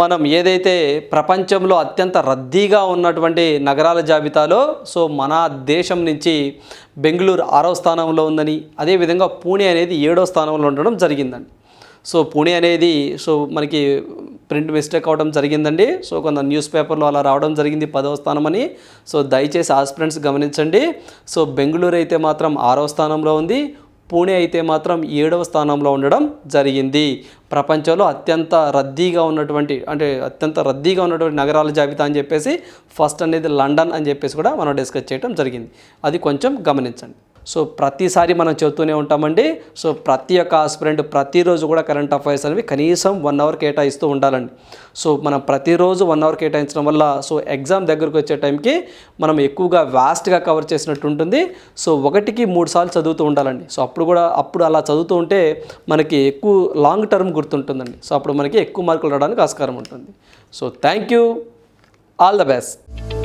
మనం ఏదైతే ప్రపంచంలో అత్యంత రద్దీగా ఉన్నటువంటి నగరాల జాబితాలో సో మన దేశం నుంచి బెంగళూరు ఆరో స్థానంలో ఉందని అదేవిధంగా పూణే అనేది ఏడో స్థానంలో ఉండడం జరిగిందండి. సో పూణే అనేది సో మనకి ప్రింట్ మిస్టేక్ అవడం జరిగిందండి. సో కొంత న్యూస్ పేపర్లో అలా రావడం జరిగింది పదవ స్థానం అని సో దయచేసి ఆస్పిరెంట్స్ గమనించండి. సో బెంగళూరు అయితే మాత్రం ఆరో స్థానంలో ఉంది. పూణే అయితే మాత్రం ఏడవ స్థానంలో ఉండడం జరిగింది. ప్రపంచంలో అత్యంత రద్దీగా ఉన్నటువంటి అంటే అత్యంత రద్దీగా ఉన్నటువంటి నగరాల జాబితా అని చెప్పేసి ఫస్ట్ అనేది లండన్ అని చెప్పేసి కూడా మనం డిస్కస్ చేయడం జరిగింది. అది కొంచెం గమనించండి. సో ప్రతిసారి మనం చెబుతూనే ఉంటామండి. సో ప్రతి ఒక్క ఆస్పిరెంట్ ప్రతిరోజు కూడా కరెంట్ అఫైర్స్ అనేవి కనీసం వన్ అవర్ కేటాయిస్తూ ఉండాలండి. సో మనం ప్రతిరోజు వన్ అవర్ కేటాయించడం వల్ల సో ఎగ్జామ్ దగ్గరకు వచ్చే టైంకి మనం ఎక్కువగా వాస్ట్గా కవర్ చేసినట్టు ఉంటుంది. సో ఒకటికి మూడు సార్లు చదువుతూ ఉండాలండి. సో అప్పుడు కూడా అప్పుడు అలా చదువుతూ ఉంటే మనకి ఎక్కువ లాంగ్ టర్మ్ గుర్తుంటుందండి. సో అప్పుడు మనకి ఎక్కువ మార్కులు రావడానికి ఆస్కారం ఉంటుంది. So thank you all the best